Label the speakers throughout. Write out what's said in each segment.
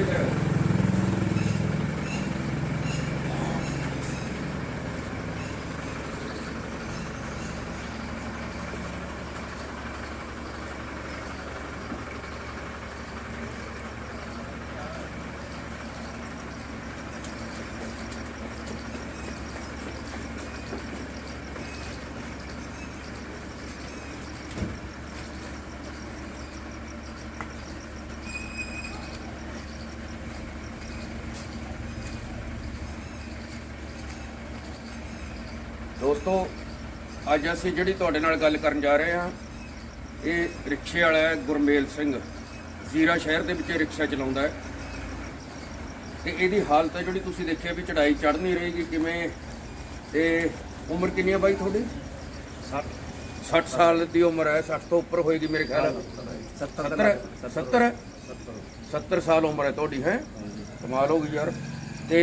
Speaker 1: Take care. ਦੋਸਤੋ ਅੱਜ ਅਸੀਂ ਜਿਹੜੀ ਤੁਹਾਡੇ ਨਾਲ ਗੱਲ ਕਰਨ ਜਾ ਰਹੇ ਹਾਂ ਇਹ ਰਿਕਸ਼ੇ ਵਾਲਾ ਹੈ ਗੁਰਮੇਲ ਸਿੰਘ। ਜ਼ੀਰਾ ਸ਼ਹਿਰ ਦੇ ਵਿੱਚ ਰਿਕਸ਼ਾ ਚਲਾਉਂਦਾ ਹੈ। ਤੇ ਇਹਦੀ ਹਾਲਤ ਹੈ ਜਿਹੜੀ ਤੁਸੀਂ ਦੇਖਿਆ ਵੀ ਚੜਾਈ ਚੜ ਨਹੀਂ ਰਹੇਗੀ ਕਿਵੇਂ ਤੇ ਉਮਰ ਕਿੰਨੀ ਹੈ ਬਾਈ ਤੁਹਾਡੀ? 60 60 ਸਾਲ ਦੀ ਉਮਰ ਹੈ 60 ਤੋਂ ਉੱਪਰ ਹੋਏਗੀ ਮੇਰੇ ਖਿਆਲ 70 70 70 ਸਾਲ ਉਮਰ ਹੈ ਤੁਹਾਡੀ ਹੈ? ਕਮਾਲ ਹੋ ਗਈ ਯਾਰ। ਤੇ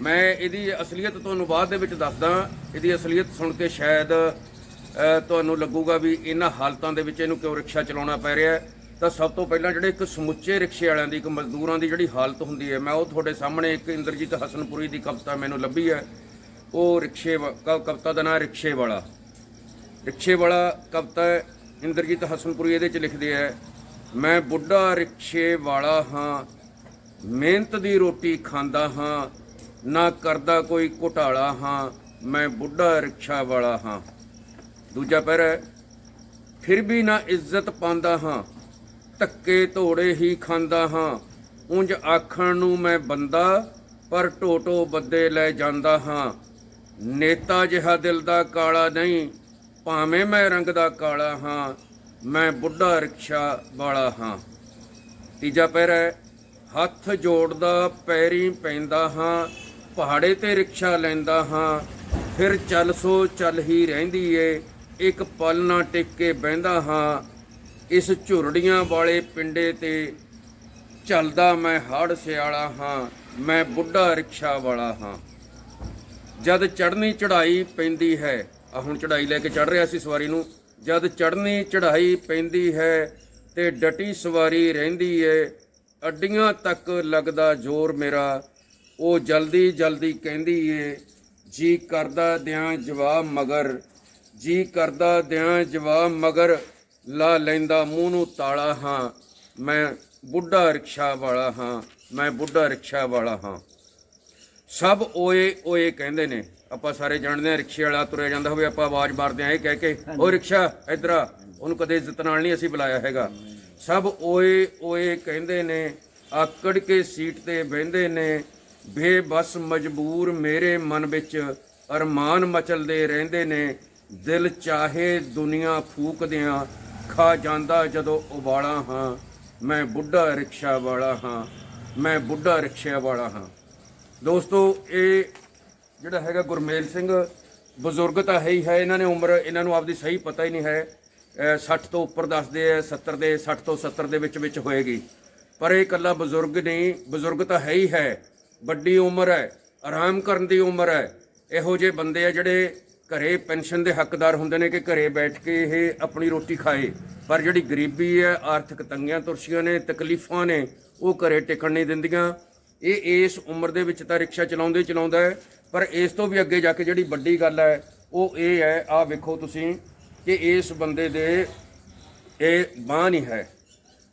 Speaker 1: ਮੈਂ ਇਹਦੀ ਅਸਲੀਅਤ ਤੁਹਾਨੂੰ ਬਾਅਦ ਦੇ ਵਿੱਚ ਦੱਸਦਾ। ਇਹਦੀ ਅਸਲੀਅਤ ਸੁਣ ਕੇ ਸ਼ਾਇਦ ਤੁਹਾਨੂੰ ਲੱਗੂਗਾ ਵੀ ਇਹਨਾਂ ਹਾਲਤਾਂ ਦੇ ਵਿੱਚ ਇਹਨੂੰ ਕਿਉਂ ਰਿਕਸ਼ਾ ਚਲਾਉਣਾ ਪੈ ਰਿਹਾ ਤਾਂ ਸਭ ਤੋਂ ਪਹਿਲਾਂ ਜਿਹੜੇ ਇੱਕ ਸਮੁੱਚੇ ਰਿਕਸ਼ੇ ਵਾਲਿਆਂ ਦੀ, ਇੱਕ ਮਜ਼ਦੂਰਾਂ ਦੀ ਜਿਹੜੀ ਹਾਲਤ ਹੁੰਦੀ ਹੈ, ਮੈਂ ਉਹ ਤੁਹਾਡੇ ਸਾਹਮਣੇ ਇੱਕ ਇੰਦਰਜੀਤ ਹਸਨਪੁਰੀ ਦੀ ਕਵਿਤਾ ਮੈਨੂੰ ਲੱਭੀ ਹੈ। ਉਹ ਰਿਕਸ਼ੇ ਵਾ- ਕ- ਕਵਿਤਾ ਦਾ ਨਾਂ ਰਿਕਸ਼ੇ ਵਾਲਾ। ਰਿਕਸ਼ੇ ਵਾਲਾ ਕਵਿਤਾ ਇੰਦਰਜੀਤ ਹਸਨਪੁਰੀ ਇਹਦੇ ਚ ਲਿਖਦੇ ਹੈ, ਮੈਂ ਬੁੱਢਾ ਰਿਕਸ਼ੇ ਵਾਲਾ ਹਾਂ, ਮਿਹਨਤ ਦੀ ਰੋਟੀ ਖਾਂਦਾ ਹਾਂ ਨਾ ਕਰਦਾ ਕੋਈ ਘੁਟਾਲਾ ਹਾਂ ਮੈਂ ਬੁੱਢਾ ਰਿਕਸ਼ਾ ਵਾਲਾ ਹਾਂ। ਦੂਜਾ ਪੈਰਾ ਹੈ, ਫਿਰ ਵੀ ਨਾ ਇੱਜ਼ਤ ਪਾਉਂਦਾ ਹਾਂ ਧੱਕੇ ਧੋੜੇ ਹੀ ਖਾਂਦਾ ਹਾਂ। ਉਂਝ ਆਖਣ ਨੂੰ ਮੈਂ ਬੰਦਾ ਪਰ ਟੋਟੋ ਬੱਦੇ ਲੈ ਜਾਂਦਾ ਹਾਂ। ਨੇਤਾ ਜਿਹਾ ਦਿਲ ਦਾ ਕਾਲਾ ਨਹੀਂ ਭਾਵੇਂ ਮੈਂ ਰੰਗ ਦਾ ਕਾਲਾ ਹਾਂ ਮੈਂ ਬੁੱਢਾ ਰਿਕਸ਼ਾ ਵਾਲਾ ਹਾਂ। ਤੀਜਾ ਪੈਰਾ ਹੈ, ਹੱਥ ਜੋੜਦਾ ਪੈਰੀ ਪੈਂਦਾ ਹਾਂ ਪਹਾੜੇ ਤੇ ਰਿਕਸ਼ਾ ਲੈਂਦਾ ਹਾਂ। ਫਿਰ ਚੱਲ ਸੋ ਚੱਲ ਹੀ ਰਹਿੰਦੀ ਏ। ਇੱਕ ਪਲ ਨਾ ਟਿਕ ਕੇ ਬਹਿੰਦਾ ਹਾਂ। ਇਸ ਝੁਰੜੀਆਂ ਵਾਲੇ ਪਿੰਡੇ ਤੇ ਚੱਲਦਾ ਮੈਂ ਹੜ ਸਿਆਲਾ ਹਾਂ। ਮੈਂ ਬੁੱਢਾ ਰਿਕਸ਼ਾ ਵਾਲਾ ਹਾਂ। ਜਦ ਚੜ੍ਹਨੀ ਚੜ੍ਹਾਈ ਪੈਂਦੀ ਹੈ। ਆ ਹੁਣ ਚੜ੍ਹਾਈ ਲੈ ਕੇ ਚੜ੍ਹ ਰਿਹਾ ਸੀ ਸਵਾਰੀ ਨੂੰ। ਜਦ ਚੜ੍ਹਨੀ ਚੜ੍ਹਾਈ ਪੈਂਦੀ ਹੈ ਤੇ ਡਟੀ ਸਵਾਰੀ ਰਹਿੰਦੀ ਏ। ਅੱਡੀਆਂ ਤੱਕ ਲੱਗਦਾ ਜ਼ੋਰ ਮੇਰਾ। ਉਹ ਜਲਦੀ ਜਲਦੀ ਕਹਿੰਦੀ ਏ ਜੀ ਕਰਦਾ ਦਿਆਂ ਜਵਾਬ ਮਗਰ ਜੀ ਕਰਦਾ ਦਿਆਂ ਜਵਾਬ ਮਗਰ ਲਾ ਲੈਂਦਾ ਮੂੰਹ ਨੂੰ ਤਾਲਾ ਹਾਂ ਮੈਂ ਬੁੱਢਾ ਰਿਕਸ਼ਾ ਵਾਲਾ ਹਾਂ ਮੈਂ ਬੁੱਢਾ ਰਿਕਸ਼ਾ ਵਾਲਾ ਹਾਂ। ਸਭ ਓਏ ਓਏ ਕਹਿੰਦੇ ਨੇ ਆਪਾਂ ਸਾਰੇ ਜਾਣਦੇ ਆ ਰਿਕਸ਼ੇ ਵਾਲਾ ਤੁਰਿਆ ਜਾਂਦਾ ਹੋਵੇ ਆਪਾਂ ਆਵਾਜ਼ ਮਾਰਦੇ ਆ ਇਹ ਕਹਿ ਕੇ ਓ ਰਿਕਸ਼ਾ ਇਧਰ ਆ ਉਹਨੂੰ ਕਦੇ ਇੱਜ਼ਤ ਨਾਲ ਨਹੀਂ ਅਸੀਂ ਬੁਲਾਇਆ ਹੈਗਾ। ਸਭ ਓਏ ਓਏ ਕਹਿੰਦੇ ਨੇ ਆਕੜ ਕੇ ਸੀਟ ਤੇ ਬਹਿੰਦੇ ਨੇ ਬੇਬਸ ਮਜਬੂਰ ਮੇਰੇ ਮਨ ਵਿੱਚ ਅਰਮਾਨ ਮਚਲਦੇ ਰਹਿੰਦੇ ਨੇ। ਦਿਲ ਚਾਹੇ ਦੁਨੀਆ ਫੂਕਦਿਆਂ ਖਾ ਜਾਂਦਾ ਜਦੋਂ ਉਬਾਲਾ ਹਾਂ। ਮੈਂ ਬੁੱਢਾ ਰਿਕਸ਼ਾ ਵਾਲਾ ਹਾਂ। ਮੈਂ ਬੁੱਢਾ ਰਿਕਸ਼ਾ ਵਾਲਾ ਹਾਂ। ਦੋਸਤੋ, ਇਹ ਜਿਹੜਾ ਹੈਗਾ ਗੁਰਮੇਲ ਸਿੰਘ, ਬਜ਼ੁਰਗ ਤਾਂ ਹੈ ਹੀ ਹੈ। ਇਹਨਾਂ ਨੇ ਉਮਰ, ਇਹਨਾਂ ਨੂੰ ਆਪਦੀ ਸਹੀ ਪਤਾ ਹੀ ਨਹੀਂ ਹੈ। ਅਹ 60 ਤੋਂ ਉੱਪਰ ਦੱਸਦੇ ਆ 70 ਦੇ 60 ਤੋਂ 70 ਦੇ ਵਿੱਚ ਵਿੱਚ ਹੋਏਗੀ। ਪਰ ਇਹ ਇਕੱਲਾ ਬਜ਼ੁਰਗ ਨਹੀਂ, ਬਜ਼ੁਰਗ ਤਾਂ ਹੈ ਹੀ ਹੈ। ਵੱਡੀ ਉਮਰ ਹੈ, ਆਰਾਮ ਕਰਨ ਦੀ ਉਮਰ ਹੈ। ਇਹੋ ਜਿਹੇ ਬੰਦੇ ਆ ਜਿਹੜੇ ਘਰੇ ਪੈਨਸ਼ਨ ਦੇ ਹੱਕਦਾਰ ਹੁੰਦੇ ਨੇ ਕਿ ਘਰੇ ਬੈਠ ਕੇ ਇਹ ਆਪਣੀ ਰੋਟੀ ਖਾਏ। ਪਰ ਜਿਹੜੀ ਗਰੀਬੀ ਹੈ, ਆਰਥਿਕ ਤੰਗੀਆਂ ਤੁਰਸ਼ੀਆਂ ਨੇ, ਤਕਲੀਫਾਂ ਨੇ, ਉਹ ਘਰੇ ਟਿਕਣ ਨਹੀਂ ਦਿੰਦੀਆਂ। ਇਹ ਇਸ ਉਮਰ ਦੇ ਵਿੱਚ ਤਾਂ ਰਿਕਸ਼ਾ ਚਲਾਉਂਦੇ ਹੀ ਚਲਾਉਂਦਾ ਹੈ, ਪਰ ਇਸ ਤੋਂ ਵੀ ਅੱਗੇ ਜਾ ਕੇ ਜਿਹੜੀ ਵੱਡੀ ਗੱਲ ਹੈ, ਉਹ ਇਹ ਹੈ, ਆਹ ਵੇਖੋ ਤੁਸੀਂ ਕਿ ਇਸ ਬੰਦੇ ਦੇ ਇਹ ਬਾਂਹ ਨਹੀਂ ਹੈ।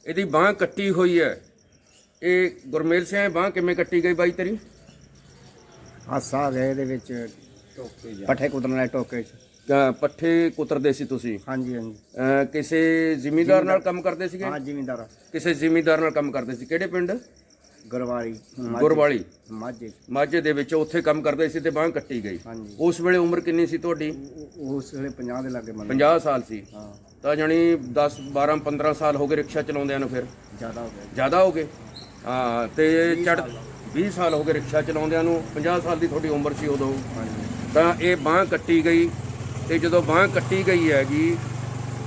Speaker 1: ਇਹਦੀ ਬਾਂਹ ਕੱਟੀ ਹੋਈ ਹੈ। ਇਹ ਗੁਰਮੇਲ ਸਿੰਘ ਬਾਂਹ ਕਿਵੇਂ ਕੱਟੀ ਗਈ ਬਾਈ ਤੇਰੀ?
Speaker 2: ਹਾਸਾ ਗਏ ਇਹਦੇ ਵਿੱਚ ਪੱਠੇ ਕੁੱਟਣ ਵਾਲੇ ਟੋਕੇ ਚ।
Speaker 1: ਪੱਠੇ ਕੁਤਰਦੇ ਸੀ ਤੁਸੀਂ?
Speaker 2: ਹਾਂਜੀ ਹਾਂਜੀ।
Speaker 1: ਕਿਸੇ ਜ਼ਿਮੀਂਦਾਰ ਨਾਲ ਕੰਮ ਕਰਦੇ ਸੀਗੇ?
Speaker 2: ਹਾਂ ਜ਼ਿਮੀਂਦਾਰ।
Speaker 1: ਕਿਸੇ ਜ਼ਿਮੀਂਦਾਰ ਨਾਲ ਕੰਮ ਕਰਦੇ ਸੀ। ਕਿਹੜੇ ਪਿੰਡ?
Speaker 2: ਗਰਵਾਰੀ
Speaker 1: ਗੁਰਵਾਲੀ।
Speaker 2: ਮਾਝੇ
Speaker 1: ਮਾਝੇ ਦੇ ਵਿੱਚ ਉੱਥੇ ਕੰਮ ਕਰਦੇ ਸੀ ਤੇ ਬਾਂਹ ਕੱਟੀ ਗਈ।
Speaker 2: ਹਾਂਜੀ।
Speaker 1: ਉਸ ਵੇਲੇ ਉਮਰ ਕਿੰਨੀ ਸੀ ਤੁਹਾਡੀ?
Speaker 2: ਉਹ- ਉਸ ਵੇਲੇ 50 ਦੇ ਲਾਗੇ ਮੰਨ
Speaker 1: 50 ਸਾਲ ਸੀ।
Speaker 2: ਹਾਂ।
Speaker 1: ਤਾਂ ਜਾਣੀ 10 12 15 ਸਾਲ ਹੋ ਗਏ ਰਿਕਸ਼ਾ ਚਲਾਉਂਦਿਆਂ ਨੂੰ ਫਿਰ।
Speaker 2: ਜ਼ਿਆਦਾ ਹੋ ਗਿਆ।
Speaker 1: ਜ਼ਿਆਦਾ ਹੋ ਗਏ? ਹਾਂ ਤੇ ਚੜ 20 ਸਾਲ ਹੋ ਗਏ। ਰਿਕਸ਼ਾ ਚਲਾਉਂਦਿਆਂ ਨੂੰ 50 ਸਾਲ ਦੀ ਤੁਹਾਡੀ ਉਮਰ ਸੀ ਉਦੋਂ। ਤਾਂ ਇਹ ਬਾਂਹ ਕੱਟੀ ਗਈ ਤੇ ਜਦੋਂ ਬਾਂਹ ਕੱਟੀ ਗਈ ਹੈਗੀ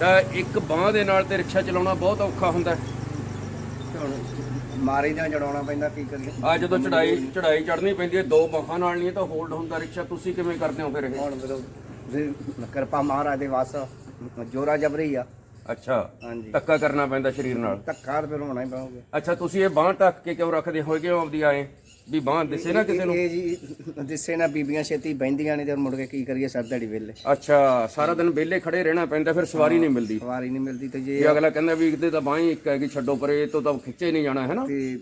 Speaker 1: ਤਾਂ ਇੱਕ ਬਾਂਹ ਦੇ ਨਾਲ ਤੇ ਰਿਕਸ਼ਾ ਚਲਾਉਣਾ ਬਹੁਤ ਔਖਾ ਹੁੰਦਾ।
Speaker 2: ਮਾਰੇ ਜਾਂ ਜੜਾਉਣਾ ਪੈਂਦਾ ਕੀ ਕਰੀਏ?
Speaker 1: ਆ ਜਦੋਂ ਚੜਾਈ ਚੜਾਈ ਚੜਨੀ ਪੈਂਦੀ ਹੈ ਦੋ ਬਾਹਾਂ ਨਾਲ ਨਹੀਂ ਤਾਂ ਹੋਲਡ ਹੁੰਦਾ ਰਿਕਸ਼ਾ। ਤੁਸੀਂ ਕਿਵੇਂ ਕਰਦੇ ਹੋ ਫਿਰ ਇਹ?
Speaker 2: ਹੁਣ ਕਿਰਪਾ ਮਹਾਰਾਜ ਦੇ ਵਾਸ ਜੋਰਾ ਜਬਰੀ ਆ।
Speaker 1: ਅੱਛਾ।
Speaker 2: ਹਾਂਜੀ।
Speaker 1: ਧੱਕਾ ਕਰਨਾ ਪੈਂਦਾ ਸਰੀਰ ਨਾਲ।
Speaker 2: ਧੱਕਾ ਤਾਂ ਫਿਰ ਹੋਣਾ ਹੀ ਪਊਗਾ।
Speaker 1: ਅੱਛਾ ਤੁਸੀਂ ਇਹ ਬਾਹ ਟੱਕ ਕੇ ਕਿਉਂ ਰੱਖਦੇ ਹੋਗੇ ਹੋ ਆਪਦੀ ਆਏ? ਵੀ ਬਾਹ ਦਿਸੇ ਨਾ ਕਿਸੇ ਨੂੰ?
Speaker 2: ਇਹ ਜੀ ਜਿਸੇ ਨਾ ਬੀਬੀਆਂ ਛੇਤੀ ਬਹਿੰਦੀਆਂ ਨਹੀਂ ਤੇ ਮੁੜ ਕੇ ਕੀ ਕਰੀਏ ਸਰ ਦਿਹਾੜੀ ਵੇਲੇ
Speaker 1: ਅੱਛਾ ਸਾਰਾ ਦਿਨ ਵਿਹਲੇ ਖੜੇ ਰਹਿਣਾ ਪੈਂਦਾ ਫਿਰ ਸਵਾਰੀ ਨਹੀਂ ਮਿਲਦੀ।
Speaker 2: ਸਵਾਰੀ ਨਹੀਂ ਮਿਲਦੀ ਤੇ ਜੇ
Speaker 1: ਜੇ ਅਗਲਾ ਕਹਿੰਦਾ ਵੀ ਇਹਦੇ ਤਾਂ ਬਾਹ ਹੀ ਇੱਕ ਹੈ ਕਿ ਛੱਡੋ ਪਰੇ ਇਹ ਤੋਂ ਤਾਂ ਖਿੱਚੇ ਨਹੀਂ ਜਾਣਾ ਹੈ ਨਾ
Speaker 2: ਤੇ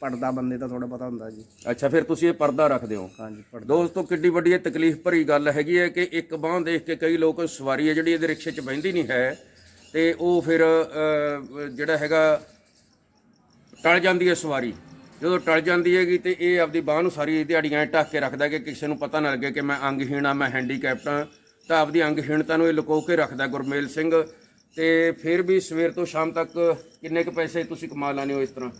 Speaker 2: ਪੜਦਾ ਬੰਦੇ ਦਾ ਥੋੜਾ ਪਤਾ ਹੁੰਦਾ ਜੀ।
Speaker 1: ਅੱਛਾ ਫਿਰ ਤੁਸੀਂ ਇਹ ਪਰਦਾ ਰੱਖਦੇ ਹੋ।
Speaker 2: ਹਾਂਜੀ ਪੜਦਾ
Speaker 1: ਦੋਸਤੋ ਕਿੱਡੀ ਵੱਡੀ ਇਹ ਤਕਲੀਫ ਭਰੀ ਗੱਲ ਹੈਗੀ ਹੈ ਕਿ ਇੱਕ ਬਾਹ ਦੇਖ ਕੇ ਕਈ ਲੋਕ ਸਵਾਰੀ ਹੈ ਜਿਹੜੀ ਇਹਦੇ ਰਿਕਸ਼ੇ 'ਚ ਬਹਿੰਦੀ ਨਹੀਂ ਹੈ। ਤੇ ਉਹ ਫਿਰ ਜਿਹੜਾ ਹੈਗਾ, ਟਲ ਜਾਂਦੀ ਹੈ ਸਵਾਰੀ। ਜਦੋਂ ਟਲ ਜਾਂਦੀ ਹੈਗੀ ਤੇ ਇਹ ਆਪਦੀ ਬਾਹ ਨੂੰ ਸਾਰੀ ਦਿਹਾੜੀਆਂ ਢੱਕ ਕੇ ਰੱਖਦਾ ਕਿ ਕਿਸੇ ਨੂੰ ਪਤਾ ਨਾ ਲੱਗੇ ਕਿ ਮੈਂ ਅੰਗਹੀਣ ਆ, ਮੈਂ ਹੈਂਡੀਕੈਪਟ ਆ। ਤਾਂ ਆਪਦੀ ਅੰਗਹੀਣਤਾ ਨੂੰ ਇਹ ਲੁਕੋ ਕੇ ਰੱਖਦਾ ਗੁਰਮੇਲ ਸਿੰਘ। ਤੇ ਫਿਰ ਵੀ ਸਵੇਰ ਤੋਂ ਸ਼ਾਮ ਤੱਕ ਕਿੰਨੇ ਕੁ ਪੈਸੇ ਤੁਸੀਂ ਕਮਾ ਲਾਨੇ ਹੋ ਇਸ ਤਰ੍ਹਾਂ?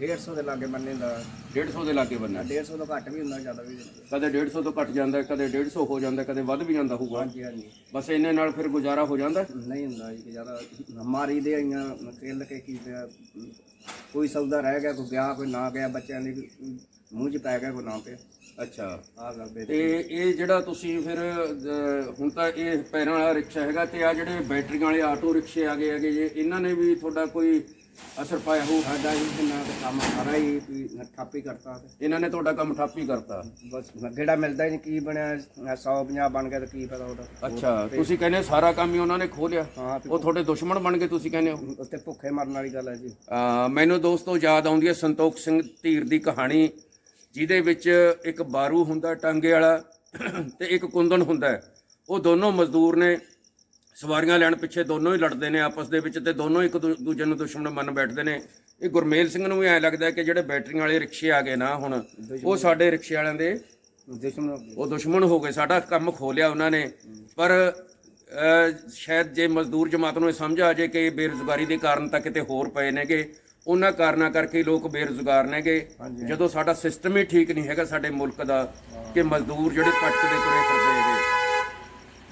Speaker 2: 150 ਦੇ ਲਾਗੇ ਬੰਨੇ ਦਾ।
Speaker 1: 150 ਦੇ ਲਾਗੇ ਬੰਨਾ।
Speaker 2: 150 ਤੋਂ ਘੱਟ ਵੀ ਹੁੰਦਾ ਜ਼ਿਆਦਾ ਵੀ। ਹੁੰਦਾ।
Speaker 1: ਕਦੇ 150 ਤੋਂ ਘਟ ਜਾਂਦਾ ਕਦੇ 150 ਹੋ ਜਾਂਦਾ ਕਦੇ ਵੱਧ ਵੀ ਜਾਂਦਾ ਹੋਊਗਾ।
Speaker 2: ਹਾਂਜੀ ਹਾਂਜੀ।
Speaker 1: ਬਸ ਇੰਨੇ ਨਾਲ ਫਿਰ ਗੁਜ਼ਾਰਾ ਹੋ ਜਾਂਦਾ?
Speaker 2: ਨਹੀਂ ਹੁੰਦਾ ਜੀ ਜ਼ਿਆਦਾ ਮਾਰੀ ਦੇ ਆਈਆਂ ਖੇਲ ਕੇ ਕੀ ਪਿਆ। ਕੋਈ ਸੌਦਾ ਰਹਿ ਗਿਆ ਕੋਈ ਗਿਆ ਕੋਈ ਨਾ ਗਿਆ ਬੱਚਿਆਂ ਦੇ ਮੂੰਹ 'ਚ ਪੈ ਗਿਆ ਕੋਈ ਨਾ ਪਿਆ।
Speaker 1: ਅੱਛਾ।
Speaker 2: ਆ ਕਰਦੇ
Speaker 1: ਤੇ ਇਹ ਜਿਹੜਾ ਤੁਸੀਂ ਫਿਰ ਅਹ, ਹੁਣ ਤਾਂ ਇਹ ਪੈਰਾਂ ਵਾਲਾ ਰਿਕਸ਼ਾ ਹੈਗਾ ਤੇ ਆ ਜਿਹੜੇ ਬੈਟਰੀਆਂ ਵਾਲੇ ਆਟੋ ਰਿਕਸ਼ੇ ਆ ਗਏ ਹੈਗੇ ਜੇ ਇਹਨਾਂ ਨੇ ਵੀ ਤੁਹਾਡਾ ਕੋਈ ਅਸਰ ਪਾਇਆ ਹੋ
Speaker 2: ਸਾਡਾ ਕਿੰਨਾ ਕੁ ਕੰਮ ਸਾਰਾ ਹੀ ਵੀ ਠੱਪ ਕਰਤਾ ਤੇ।
Speaker 1: ਇਹਨਾਂ ਨੇ ਤੁਹਾਡਾ ਕੰਮ ਠੱਪ ਕਰਤਾ?
Speaker 2: ਬਸ ਗੇੜਾ ਮਿਲਦਾ ਹੀ ਨਹੀਂ ਕੀ ਬਣਿਆ 150 ਬਣ ਗਿਆ ਤਾਂ ਕੀ ਪਤਾ ਉਹਦਾ?
Speaker 1: ਅੱਛਾ ਤੁਸੀਂ ਕਹਿੰਦੇ ਸਾਰਾ ਕੰਮ ਹੀ ਉਹਨਾਂ ਨੇ ਖੋਹ ਲਿਆ
Speaker 2: ਹਾਂ
Speaker 1: ਉਹ ਤੁਹਾਡੇ ਦੁਸ਼ਮਣ ਬਣ ਗਏ ਤੁਸੀਂ ਕਹਿੰਦੇ ਹੋ?
Speaker 2: ਉੱਤੇ ਭੁੱਖੇ ਮਰਨ ਵਾਲੀ ਗੱਲ ਹੈ ਜੀ।
Speaker 1: ਮੈਨੂੰ ਦੋਸਤੋ ਯਾਦ ਆਉਂਦੀ ਹੈ ਸੰਤੋਖ ਸਿੰਘ ਧੀਰ ਦੀ ਕਹਾਣੀ ਜਿਹਦੇ ਵਿੱਚ ਇੱਕ ਬਾਰੂ ਹੁੰਦਾ ਟਾਂਗੇ ਵਾਲਾ ਤੇ ਇੱਕ ਕੁੰਦਨ ਹੁੰਦਾ। ਉਹ ਦੋਨੋਂ ਮਜ਼ਦੂਰ ਨੇ ਸਵਾਰੀਆਂ ਲੈਣ ਪਿੱਛੇ ਦੋਨੋਂ ਹੀ ਲੜਦੇ ਨੇ ਆਪਸ ਦੇ ਵਿੱਚ ਤੇ ਦੋਨੋਂ ਇੱਕ ਦੂਜੇ ਨੂੰ ਦੁਸ਼ਮਣ ਮੰਨ ਬੈਠਦੇ ਨੇ। ਇਹ ਗੁਰਮੇਲ ਸਿੰਘ ਨੂੰ ਵੀ ਐ ਲੱਗਦਾ ਕਿ ਜਿਹੜੇ ਬੈਟਰੀਆਂ ਵਾਲੇ ਰਿਕਸ਼ੇ ਆ ਗਏ ਨਾ ਹੁਣ ਉਹ ਸਾਡੇ ਰਿਕਸ਼ੇ ਵਾਲਿਆਂ ਦੇ
Speaker 2: ਦੁਸ਼ਮਣ।
Speaker 1: ਉਹ ਦੁਸ਼ਮਣ ਹੋ ਗਏ ਸਾਡਾ ਕੰਮ ਖੋਲਿਆ ਉਹਨਾਂ ਨੇ। ਪਰ ਸ਼ਾਇਦ ਜੇ ਮਜ਼ਦੂਰ ਜਮਾਤ ਨੂੰ ਇਹ ਸਮਝ ਆ ਜੇ ਕਿ ਬੇਰੁਜ਼ਗਾਰੀ ਦੇ ਕਾਰਨ ਤਾਂ ਕਿਤੇ ਹੋਰ ਪਏ ਨੇਗੇ ਉਹਨਾਂ ਕਾਰਨਾਂ ਕਰਕੇ ਲੋਕ ਬੇਰੁਜ਼ਗਾਰ ਨੇਗੇ। ਜਦੋਂ ਸਾਡਾ ਸਿਸਟਮ ਹੀ ਠੀਕ ਨਹੀਂ ਹੈਗਾ ਸਾਡੇ ਮੁਲਕ ਦਾ ਕਿ ਮਜ਼ਦੂਰ ਜਿਹੜੇ ਪੱਟ ਦੇ ਤੁਰੇ ਫਿਰਦੇ ਹੈਗੇ।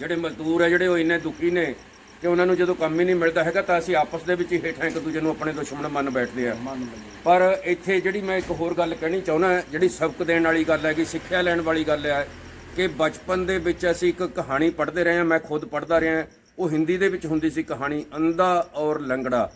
Speaker 1: ਜਿਹੜੇ ਮਜ਼ਦੂਰ ਆ ਜਿਹੜੇ ਉਹ ਇੰਨੇ ਦੁਖੀ ਨੇ ਕਿ ਉਹਨਾਂ ਨੂੰ ਜਦੋਂ ਕੰਮ ਹੀ ਨਹੀਂ ਮਿਲਦਾ ਹੈਗਾ ਤਾਂ ਅਸੀਂ ਆਪਸ ਦੇ ਵਿੱਚ ਹੀ ਹੇਠਾਂ ਇੱਕ ਦੂਜੇ ਨੂੰ ਆਪਣੇ ਦੁਸ਼ਮਣ ਮੰਨ ਬੈਠਦੇ ਆ। ਪਰ ਇੱਥੇ ਜਿਹੜੀ ਮੈਂ ਇੱਕ ਹੋਰ ਗੱਲ ਕਹਿਣੀ ਚਾਹੁੰਦਾ ਜਿਹੜੀ ਸਬਕ ਦੇਣ ਵਾਲੀ ਗੱਲ ਹੈ ਕਿ ਸਿੱਖਿਆ ਲੈਣ ਵਾਲੀ ਗੱਲ ਹੈ ਕਿ ਬਚਪਨ ਦੇ ਵਿੱਚ ਅਸੀਂ ਇੱਕ ਕਹਾਣੀ ਪੜ੍ਹਦੇ ਰਹੇ ਹਾਂ ਮੈਂ ਖੁਦ ਪੜ੍ਹਦਾ ਰਿਹਾ ਉਹ ਹਿੰਦੀ ਦੇ ਵਿੱਚ ਹੁੰਦੀ ਸੀ ਕਹਾਣੀ ਅੰਧਾ ਔਰ ਲੰਗੜਾ।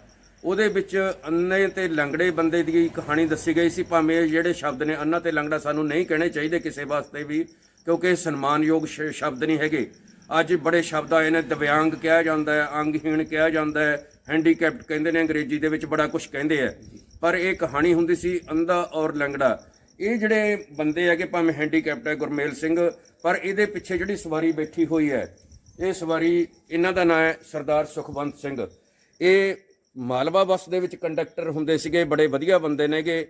Speaker 1: ਉਹਦੇ ਵਿੱਚ ਅੰਨੇ ਤੇ ਲੰਗੜੇ ਬੰਦੇ ਦੀ ਕਹਾਣੀ ਦੱਸੀ ਗਈ ਸੀ ਭਾਵੇਂ ਜਿਹੜੇ ਸ਼ਬਦ ਨੇ ਅੰਨਾ ਤੇ ਲੰਗੜਾ ਸਾਨੂੰ ਨਹੀਂ ਕਹਿਣੇ ਚਾਹੀਦੇ ਕਿਸੇ ਵਾਸਤੇ ਵੀ ਕਿਉਂਕਿ ਇਹ ਸਨਮਾਨਯੋਗ ਸ਼ਬਦ ਨਹੀਂ ਹੈਗੇ। ਅੱਜ ਬੜੇ ਸ਼ਬਦ ਆਏ ਨੇ, ਦਿਵਿਆਂਗ ਕਿਹਾ ਜਾਂਦਾ ਹੈ, ਅੰਗਹੀਣ ਕਿਹਾ ਜਾਂਦਾ ਹੈ ਹੈਂਡੀਕੈਪਟ ਕਹਿੰਦੇ ਨੇ ਅੰਗਰੇਜ਼ੀ ਦੇ ਵਿੱਚ ਬੜਾ ਕੁਝ ਕਹਿੰਦੇ ਆ। ਪਰ ਇਹ ਕਹਾਣੀ ਹੁੰਦੀ ਸੀ ਅੰਧਾ ਔਰ ਲੰਗੜਾ। ਇਹ ਜਿਹੜੇ ਬੰਦੇ ਹੈਗੇ, ਭਾਵੇਂ ਹੈਂਡੀਕੈਪਟ ਹੈ, ਗੁਰਮੇਲ ਸਿੰਘ, ਪਰ ਇਹਦੇ ਪਿੱਛੇ ਜਿਹੜੀ ਸਵਾਰੀ ਬੈਠੀ ਹੋਈ ਹੈ, ਇਹ ਸਵਾਰੀ ਇਹਨਾਂ ਦਾ ਨਾਮ ਹੈ ਸਰਦਾਰ ਸੁਖਵੰਤ ਸਿੰਘ। ਇਹ ਮਾਲਵਾ ਬੱਸ ਦੇ ਵਿੱਚ ਕੰਡਕਟਰ ਹੁੰਦੇ ਸੀਗੇ, ਬੜੇ ਵਧੀਆ ਬੰਦੇ ਨੇਗੇ,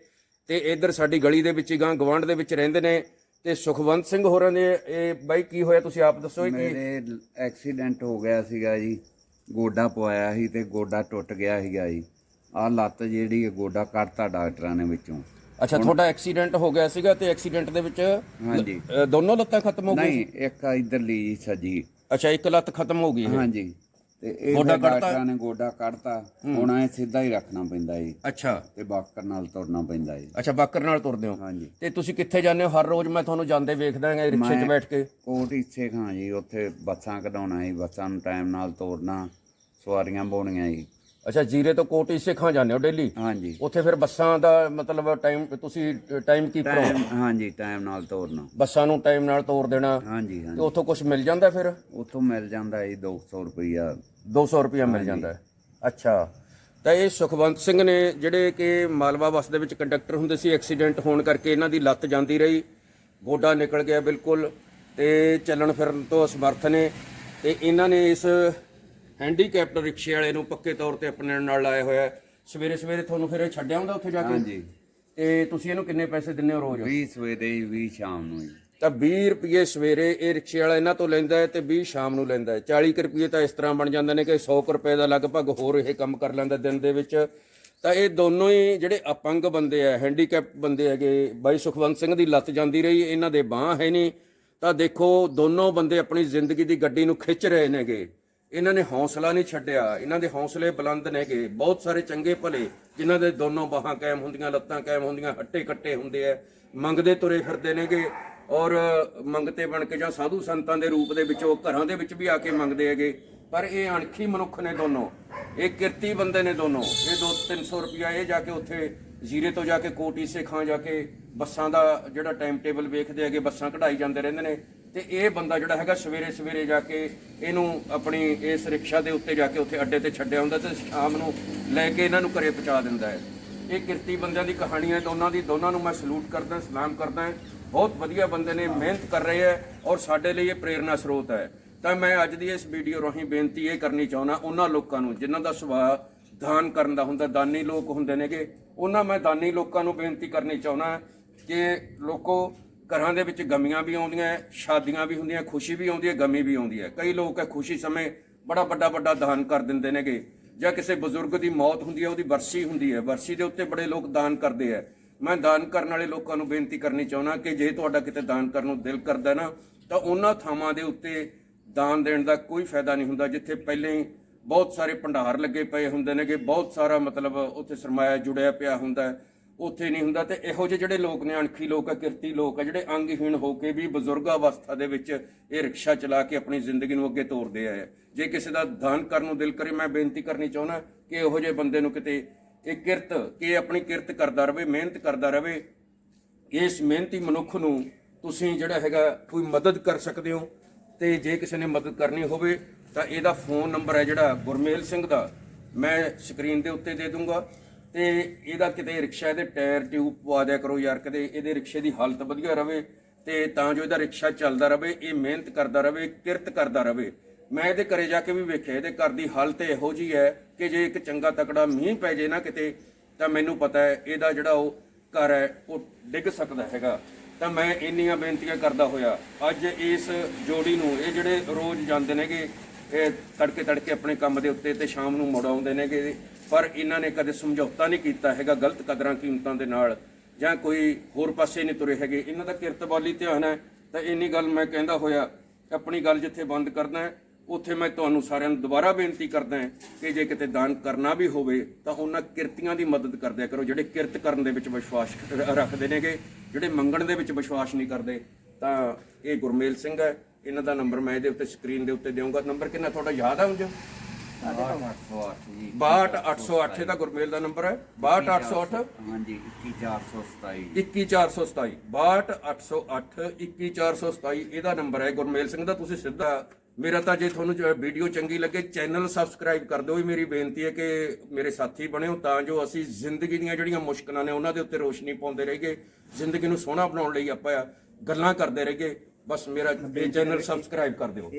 Speaker 1: ਤੇ ਇਧਰ ਸਾਡੀ ਗਲੀ ਦੇ ਵਿੱਚ ਹੀ ਗਾਂ ਗਵਾਂਢ ਦੇ ਵਿੱਚ ਰਹਿੰਦੇ ਨੇ। ਤੇ ਸੁਖਵੰਤ ਸਿੰਘ ਹੋਰਾਂ ਦੇ ਇਹ ਬਾਈ ਕੀ ਹੋਇਆ? ਤੁਸੀਂ ਆਪ ਦੱਸੋ ਇਹ ਕੀ?
Speaker 3: ਮੇਰੇ ਐਕਸੀਡੈਂਟ ਹੋ ਗਿਆ ਸੀਗਾ ਜੀ। ਗੋਡਾ ਪਵਾਇਆ ਸੀ ਤੇ ਗੋਡਾ ਟੁੱਟ ਗਿਆ ਸੀਗਾ ਜੀ। ਆਹ ਲੱਤ ਜਿਹੜੀ ਹੈ ਗੋਡਾ ਕੱਢਤਾ ਡਾਕਟਰਾਂ ਨੇ ਵਿੱਚੋਂ।
Speaker 1: ਅੱਛਾ ਤੁਹਾਡਾ ਐਕਸੀਡੈਂਟ ਹੋ ਗਿਆ ਸੀਗਾ ਤੇ ਐਕਸੀਡੈਂਟ ਦੇ ਵਿੱਚ
Speaker 3: ਹਾਂਜੀ।
Speaker 1: ਅ, ਦੋਨੋਂ ਲੱਤਾਂ ਖਤਮ ਹੋ ਗਈਆਂ?
Speaker 3: ਨਹੀਂ ਇੱਕ ਇਧਰਲੀ ਸੱਜੀ।
Speaker 1: ਅੱਛਾ ਇੱਕ ਲੱਤ ਖਤਮ ਹੋ ਗਈ ਹੈ।
Speaker 3: ਹਾਂਜੀ। ਤੇ ਇਹ
Speaker 1: ਗੋਡਾ ਕੱਢਤਾ?
Speaker 3: ਡਾਕਟਰਾਂ ਨੇ ਗੋਡਾ ਕੱਢਤਾ। ਹੁਣ ਐ ਸਿੱਧਾ ਹੀ ਰੱਖਣਾ ਪੈਂਦਾ ਜੀ
Speaker 1: ਅੱਛਾ।
Speaker 3: ਤੇ ਬਾਕਰ ਨਾਲ ਤੁਰਨਾ ਪੈਂਦਾ ਜੀ
Speaker 1: ਅੱਛਾ ਬਾਕਰ ਨਾਲ ਤੁਰਦੇ ਹੋ।
Speaker 3: ਹਾਂਜੀ।
Speaker 1: ਤੇ ਤੁਸੀਂ ਕਿੱਥੇ ਜਾਂਦੇ ਹੋ? ਹਰ ਰੋਜ਼ ਮੈਂ ਤੁਹਾਨੂੰ ਜਾਂਦੇ ਵੇਖਦਾ ਹਾਂ ਰਿਕਸ਼ੇ 'ਚ
Speaker 3: ਮੈਂ-
Speaker 1: ਬੈਠ ਕੇ।
Speaker 3: ਕੋਟ ਇੱਥੇ ਖਾਂ ਜੀ ਉੱਥੇ ਬੱਸਾਂ ਕਢਾਉਣਾ ਜੀ ਬੱਸਾਂ ਨੂੰ ਟਾਈਮ ਨਾਲ ਤੋਰਨਾ ਸਵਾਰੀਆਂ ਬੋਣੀਆਂ ਜੀ
Speaker 1: ਅੱਛਾ ਜੀਰੇ ਤੋਂ ਕੋਟੀ ਸਿੱਖਾਂ ਜਾਂਦੇ ਹੋ ਡੇਲੀ?
Speaker 3: ਹਾਂਜੀ।
Speaker 1: ਉੱਥੇ ਫਿਰ ਬੱਸਾਂ ਦਾ ਮਤਲਬ ਟਾਈਮ ਤੁਸੀਂ ਟਾਈਮ ਕੀਪਰ ਹੋ?
Speaker 3: ਟਾਈਮ ਹਾਂਜੀ ਟਾਈਮ ਨਾਲ ਤੋਰਨਾ।
Speaker 1: ਬੱਸਾਂ ਨੂੰ ਟਾਈਮ ਨਾਲ ਤੋਰ ਦੇਣਾ।
Speaker 3: ਹਾਂਜੀ
Speaker 1: ਤੇ
Speaker 3: ਹਾਂਜੀ
Speaker 1: ਉੱਥੋਂ ਕੁਝ ਮਿਲ ਜਾਂਦਾ ਫਿਰ?
Speaker 3: ਉੱਥੋਂ ਮਿਲ ਜਾਂਦਾ ਜੀ 200 ਰੁਪਈਆ।
Speaker 1: 200 ਰੁਪਇਆ ਮਿਲ ਜਾਂਦਾ। ਹੈ ਅੱਛਾ। ਤਾਂ ਇਹ ਸੁਖਵੰਤ ਸਿੰਘ ਨੇ ਜਿਹੜੇ ਕਿ ਮਾਲਵਾ ਬੱਸ ਦੇ ਵਿੱਚ ਕੰਡਕਟਰ ਹੁੰਦੇ ਸੀ ਐਕਸੀਡੈਂਟ ਹੋਣ ਕਰਕੇ ਇਹਨਾਂ ਦੀ ਲੱਤ ਜਾਂਦੀ ਰਹੀ। ਗੋਡਾ ਨਿਕਲ ਗਿਆ ਬਿਲਕੁਲ ਤੇ ਚੱਲਣ ਫਿਰਨ ਤੋਂ ਅਸਮਰਥ ਨੇ। ਤੇ ਇਹਨਾਂ ਨੇ ਇਸ ਹੈਂਡੀਕੈਪਟ ਰਿਕਸ਼ੇ ਵਾਲੇ ਨੂੰ ਪੱਕੇ ਤੌਰ ਤੇ ਆਪਣੇ ਨਾਲ ਲਾਇਆ ਹੋਇਆ। ਸਵੇਰੇ ਸਵੇਰੇ ਤੁਹਾਨੂੰ ਫਿਰ ਇਹ ਛੱਡਿਆ ਹੁੰਦਾ ਉੱਥੇ ਜਾ ਕੇ?
Speaker 3: ਹਾਂਜੀ।
Speaker 1: ਤੇ ਤੁਸੀਂ ਇਹਨੂੰ ਕਿੰਨੇ ਪੈਸੇ ਦਿੰਦੇ ਹੋ ਰੋਜ਼?
Speaker 3: 20 ਸਵੇਰੇ ਜੀ 20 ਸ਼ਾਮ ਨੂੰ ਜੀ।
Speaker 1: ਤਾਂ 20 ਰੁਪਏ ਸਵੇਰੇ ਇਹ ਰਿਕਸ਼ੇ ਵਾਲਾ ਇਹਨਾਂ ਤੋਂ ਲੈਂਦਾ ਹੈ ਤੇ 20 ਸ਼ਾਮ ਨੂੰ ਲੈਂਦਾ ਹੈ। 40 ਕੁ ਰੁਪਏ ਤਾਂ ਇਸ ਤਰ੍ਹਾਂ ਬਣ ਜਾਂਦੇ ਨੇ ਕਿ 100 ਕੁ ਰੁਪਏ ਦਾ ਲਗਭਗ ਹੋਰ ਇਹ ਕੰਮ ਕਰ ਲੈਂਦਾ ਦਿਨ ਦੇ ਵਿੱਚ। ਤਾਂ ਇਹ ਦੋਨੋਂ ਹੀ ਜਿਹੜੇ ਅਪੰਗ ਬੰਦੇ ਆ ਹੈਂਡੀਕੈਪ ਬੰਦੇ ਹੈਗੇ ਬਾਈ ਸੁਖਵੰਤ ਸਿੰਘ ਦੀ ਲੱਤ ਜਾਂਦੀ ਰਹੀ ਇਹਨਾਂ ਦੇ ਬਾਹ ਹੈ ਨਹੀਂ। ਤਾਂ ਦੇਖੋ ਦੋਨੋਂ ਬੰਦੇ ਆਪਣੀ ਜ਼ਿੰਦਗੀ ਦੀ ਗੱਡੀ ਨੂੰ ਖਿੱਚ ਰਹੇ ਨੇਗੇ। ਇਹਨਾਂ ਨੇ ਹੌਸਲਾ ਨਹੀਂ ਛੱਡਿਆ। ਇਹਨਾਂ ਦੇ ਹੌਸਲੇ ਬੁਲੰਦ ਨੇਗੇ ਬਹੁਤ ਸਾਰੇ ਚੰਗੇ ਭਲੇ, ਜਿਨ੍ਹਾਂ ਦੇ ਦੋਨੋਂ ਬਾਹਾਂ ਕਾਇਮ ਹੁੰਦੀਆਂ, ਲੱਤਾਂ ਕਾਇਮ ਹੁੰਦੀਆਂ, ਹੱਟੇ ਕੱਟੇ ਹੁੰਦੇ ਆ ਮੰਗਦੇ ਤੁਰੇ ਫਿਰਦੇ ਨੇਗੇ ਔਰ ਮੰਗਤੇ ਬਣ ਕੇ ਜਾਂ ਸਾਧੂ ਸੰਤਾਂ ਦੇ ਰੂਪ ਦੇ ਵਿੱਚ, ਉਹ ਘਰਾਂ ਦੇ ਵਿੱਚ ਵੀ ਆ ਕੇ ਮੰਗਦੇ ਹੈਗੇ। ਪਰ ਇਹ ਅਣਖੀ ਮਨੁੱਖ ਨੇ ਦੋਨੋਂ। ਇਹ ਕਿਰਤੀ ਬੰਦੇ ਨੇ ਦੋਨੋਂ। ਇਹ 2-300 ਰੁਪਿਆ ਇਹ ਜਾ ਕੇ ਉੱਥੇ ਜ਼ੀਰੇ ਤੋਂ ਜਾ ਕੇ ਕੋਟੀਸੇ ਖਾਂ ਜਾ ਕੇ ਬੱਸਾਂ ਦਾ ਜਿਹੜਾ ਟਾਈਮ ਟੇਬਲ ਵੇਖਦੇ ਹੈਗੇ, ਬੱਸਾਂ ਕਢਾਈ ਜਾਂਦੇ ਰਹਿੰਦੇ ਨੇ। ਤੇ ਇਹ ਬੰਦਾ ਜਿਹੜਾ ਹੈਗਾ ਸਵੇਰੇ ਸਵੇਰੇ ਜਾ ਕੇ ਇਹਨੂੰ ਆਪਣੀ ਇਸ ਰਿਕਸ਼ਾ ਦੇ ਉੱਤੇ ਜਾ ਕੇ ਉੱਥੇ ਅੱਡੇ ਤੇ ਛੱਡਿਆ ਹੁੰਦਾ ਤੇ ਸ਼ਾਮ ਨੂੰ ਲੈ ਕੇ ਇਹਨਾਂ ਨੂੰ ਘਰੇ ਪਹੁੰਚਾ ਦਿੰਦਾ ਹੈ। ਇਹ ਕਿਰਤੀ ਬੰਦਿਆਂ ਦੀ ਕਹਾਣੀ ਹੈ, ਦੋਨਾਂ ਦੀ, ਦੋਨਾਂ ਨੂੰ ਮੈਂ ਸਲੂਟ ਕਰਦਾ, ਸਲਾਮ ਕਰਦਾ ਬਹੁਤ ਵਧੀਆ ਬੰਦੇ ਨੇ, ਮਿਹਨਤ ਕਰ ਰਹੇ ਹੈ ਔਰ ਸਾਡੇ ਲਈ ਇਹ ਪ੍ਰੇਰਨਾ ਸਰੋਤ ਹੈ। ਤਾਂ ਮੈਂ ਅੱਜ ਦੀ ਇਸ ਵੀਡੀਓ ਰਾਹੀਂ ਬੇਨਤੀ ਇਹ ਕਰਨੀ ਚਾਹੁੰਦਾ, ਉਹਨਾਂ ਲੋਕਾਂ ਨੂੰ, ਜਿਨ੍ਹਾਂ ਦਾ ਸੁਭਾਅ ਦਾਨ ਕਰਨ ਦਾ ਹੁੰਦਾ, ਦਾਨੀ ਲੋਕ ਹੁੰਦੇ ਨੇਗੇ। ਉਹਨਾਂ ਮੈਂ ਦਾਨੀ ਲੋਕਾਂ ਨੂੰ ਬੇਨਤੀ ਕਰਨੀ ਚਾਹੁੰਦਾ ਕਿ ਲੋਕੋ ਘਰਾਂ ਦੇ ਵਿੱਚ ਗਮੀਆਂ ਵੀ ਆਉਂਦੀਆਂ, ਸ਼ਾਦੀਆਂ ਵੀ ਹੁੰਦੀਆਂ, ਖੁਸ਼ੀ ਵੀ ਆਉਂਦੀ ਹੈ, ਗਮੀ ਵੀ ਆਉਂਦੀ ਹੈ। ਕਈ ਲੋਕ ਹੈ ਖੁਸ਼ੀ ਸਮੇਂ ਬੜਾ ਵੱਡਾ ਵੱਡਾ ਦਾਨ ਕਰ ਦਿੰਦੇ ਨੇਗੇ। ਜਾਂ ਕਿਸੇ ਬਜ਼ੁਰਗ ਦੀ ਮੌਤ ਹੁੰਦੀ ਹੈ, ਉਹਦੀ ਵਰਸੀ ਹੁੰਦੀ ਹੈ ਵਰਸੀ ਦੇ ਉੱਤੇ ਬੜੇ ਲੋਕ ਦਾਨ ਕਰਦੇ ਆ ਮੈਂ ਦਾਨ ਕਰਨ ਵਾਲੇ ਲੋਕਾਂ ਨੂੰ ਬੇਨਤੀ ਕਰਨੀ ਚਾਹੁੰਦਾ ਕਿ ਜੇ ਤੁਹਾਡਾ ਕਿਤੇ ਦਾਨ ਕਰਨ ਨੂੰ ਦਿਲ ਕਰਦਾ ਨਾ, ਤਾਂ ਉਹਨਾਂ ਥਾਵਾਂ ਦੇ ਉੱਤੇ ਦਾਨ ਦੇਣ ਦਾ ਕੋਈ ਫਾਇਦਾ ਨਹੀਂ ਹੁੰਦਾ, ਜਿੱਥੇ ਪਹਿਲਾਂ ਹੀ ਬਹੁਤ ਸਾਰੇ ਭੰਡਾਰ ਲੱਗੇ ਪਏ ਹੁੰਦੇ ਨੇਗੇ, ਬਹੁਤ ਸਾਰਾ ਮਤਲਬ ਉੱਥੇ ਸਰਮਾਇਆ ਜੁੜਿਆ ਪਿਆ ਹੁੰਦਾ ਉੱਥੇ ਨਹੀਂ ਹੁੰਦਾ ਤੇ ਇਹੋ ਜਿਹੇ ਜਿਹੜੇ ਲੋਕ ਨੇ, ਅਣਖੀ ਲੋਕ ਆ, ਕਿਰਤੀ ਲੋਕ ਆ, ਜਿਹੜੇ ਅੰਗਹੀਣ ਹੋ ਕੇ ਵੀ ਬਜ਼ੁਰਗ ਅਵਸਥਾ ਦੇ ਵਿੱਚ ਇਹ ਰਿਕਸ਼ਾ ਚਲਾ ਕੇ ਆਪਣੀ ਜ਼ਿੰਦਗੀ ਨੂੰ ਅੱਗੇ ਤੋਰਦੇ ਆਏ ਆ। ਜੇ ਕਿਸੇ ਦਾ ਦਾਨ ਕਰਨ ਨੂੰ ਦਿਲ ਕਰੇ, ਮੈਂ ਬੇਨਤੀ ਕਰਨੀ ਚਾਹੁੰਦਾ ਕਿ ਇਹੋ ਜਿਹੇ ਬੰਦੇ ਨੂੰ ਕਿਤੇ ਇਹ ਕਿਰਤ, ਕਿ ਆਪਣੀ ਕਿਰਤ ਕਰਦਾ ਰਹੇ ਮਿਹਨਤ ਕਰਦਾ ਰਵੇ, ਇਸ ਮਿਹਨਤੀ ਮਨੁੱਖ ਨੂੰ ਤੁਸੀਂ ਜਿਹੜਾ ਹੈਗਾ ਕੋਈ ਮਦਦ ਕਰ ਸਕਦੇ ਹੋ ਤੇ ਜੇ ਕਿਸੇ ਨੇ ਮਦਦ ਕਰਨੀ ਹੋਵੇ ਤਾਂ ਇਹਦਾ ਫੋਨ ਨੰਬਰ ਹੈ ਜਿਹੜਾ ਗੁਰਮੇਲ ਸਿੰਘ ਦਾ। ਮੈਂ ਸਕਰੀਨ ਦੇ ਉੱਤੇ ਦੇ ਦੂੰਗਾ। ਤੇ ਇਹਦਾ ਕਿਤੇ ਰਿਕਸ਼ਾ ਦੇ ਟਾਇਰ ਟਿਊਬ ਪਵਾ ਦਿਆ ਕਰੋ ਯਾਰ, ਕਿਤੇ ਇਹਦੇ ਰਿਕਸ਼ੇ ਦੀ ਹਾਲਤ ਵਧੀਆ ਰਵੇ ਤੇ ਤਾਂ ਜੋ ਇਹਦਾ ਰਿਕਸ਼ਾ ਚੱਲਦਾ ਰਵੇ, ਇਹ ਮਿਹਨਤ ਕਰਦਾ ਰਵੇ, ਕਿਰਤ ਕਰਦਾ ਰਵੇ। ਮੈਂ ਇਹਦੇ ਘਰੇ ਜਾ ਕੇ ਵੀ ਵੇਖਿਆ, ਇਹਦੇ ਘਰ ਦੀ ਹਾਲਤ ਇਹੋ ਜੀ ਹੈ ਕਿ ਜੇ ਇੱਕ ਚੰਗਾ ਤਕੜਾ ਮੀਂਹ ਪੈ ਜੇ ਨਾ ਕਿਤੇ, ਤਾਂ ਮੈਨੂੰ ਪਤਾ ਹੈ ਇਹਦਾ ਜਿਹੜਾ ਉਹ ਘਰ ਹੈ, ਉਹ ਡਿੱਗ ਸਕਦਾ ਹੈਗਾ। ਤਾਂ ਮੈਂ ਇੰਨੀਆਂ ਬੇਨਤੀਆਂ ਕਰਦਾ ਹੋਇਆ, ਅੱਜ ਇਸ ਜੋੜੀ ਨੂੰ, ਇਹ ਜਿਹੜੇ ਰੋਜ਼ ਜਾਂਦੇ ਨੇਗੇ ਇਹ ਤੜਕੇ ਤੜਕੇ ਆਪਣੇ ਕੰਮ ਦੇ ਉੱਤੇ ਤੇ ਸ਼ਾਮ ਨੂੰ ਮੁੜ ਆਉਂਦੇ ਨੇਗੇ। ਪਰ ਇਹਨਾਂ ਨੇ ਕਦੇ ਸਮਝੌਤਾ ਨਹੀਂ ਕੀਤਾ ਹੈਗਾ ਗਲਤ ਕਦਰਾਂ, ਕੀਮਤਾਂ ਦੇ ਨਾਲ। ਜਾਂ ਕੋਈ ਹੋਰ ਪਾਸੇ ਨਹੀਂ ਤੁਰੇ ਹੈਗੇ। ਇਹਨਾਂ ਦਾ ਕਿਰਤਵਾਲੀ ਧਿਆਨ ਹੈ। ਤਾਂ ਇੰਨੀ ਗੱਲ ਮੈਂ ਕਹਿੰਦਾ ਹੋਇਆ, ਆਪਣੀ ਗੱਲ ਜਿੱਥੇ ਬੰਦ ਕਰਦਾ ਉੱਥੇ ਮੈਂ ਤੁਹਾਨੂੰ ਸਾਰਿਆਂ ਨੂੰ ਦੁਬਾਰਾ ਬੇਨਤੀ ਕਰਦਾ ਕਿ ਜੇ ਕਿਤੇ ਦਾਨ ਕਰਨਾ ਵੀ ਹੋਵੇ, ਤਾਂ ਉਹਨਾਂ ਕਿਰਤੀਆਂ ਦੀ ਮਦਦ ਕਰਦਿਆ ਕਰੋ, ਜਿਹੜੇ ਕਿਰਤ ਕਰਨ ਦੇ ਵਿੱਚ ਵਿਸ਼ਵਾਸ ਰੱਖਦੇ ਨੇਗੇ, ਜਿਹੜੇ ਮੰਗਣ ਦੇ ਵਿੱਚ ਵਿਸ਼ਵਾਸ ਨਹੀਂ ਕਰਦੇ। ਤਾਂ ਇਹ ਗੁਰਮੇਲ ਸਿੰਘ ਹੈ। ਇਹਨਾਂ ਦਾ ਨੰਬਰ ਮੈਂ ਇਹਦੇ ਉੱਤੇ ਸਕਰੀਨ ਦੇ ਉੱਤੇ ਦੇਵਾਂਗਾ ਨੰਬਰ ਕਿੰਨਾ ਤੁਹਾਡਾ ਯਾਦ ਆ ਉਂਝ
Speaker 3: 808 ਜੀ।
Speaker 1: 62808 ਇਹਦਾ ਗੁਰਮੇਲ ਦਾ ਨੰਬਰ ਹੈ। 62808
Speaker 3: ਹਾਂਜੀ 21427
Speaker 1: 21427 62808 21427 ਇਹਦਾ ਨੰਬਰ ਹੈ। ਗੁਰਮੇਲ ਸਿੰਘ ਦਾ ਤੁਸੀਂ ਸਿੱਧਾ ਮੇਰਾ ਤਾਂ ਜੇ ਤੁਹਾਨੂੰ ਜੋ ਵੀਡੀਓ ਚੰਗੀ ਲੱਗੇ ਚੈਨਲ ਸਬਸਕ੍ਰਾਈਬ ਕਰ ਦਿਓ। ਇਹ ਮੇਰੀ ਬੇਨਤੀ ਹੈ ਕਿ ਮੇਰੇ ਸਾਥੀ ਬਣਿਓ ਤਾਂ ਜੋ ਅਸੀਂ ਜ਼ਿੰਦਗੀ ਦੀਆਂ ਜਿਹੜੀਆਂ ਮੁਸ਼ਕਲਾਂ ਨੇ ਉਹਨਾਂ ਦੇ ਉੱਤੇ ਰੋਸ਼ਨੀ ਪਾਉਂਦੇ ਰਹੀਏ। ਜ਼ਿੰਦਗੀ ਨੂੰ ਸੋਹਣਾ ਬਣਾਉਣ ਲਈ ਆਪਾਂ ਗੱਲਾਂ ਕਰਦੇ ਰਹੀਏ। ਬਸ ਮੇਰਾ ਚੈਨਲ ਸਬਸਕ੍ਰਾਈਬ ਕਰ ਦਿਓ।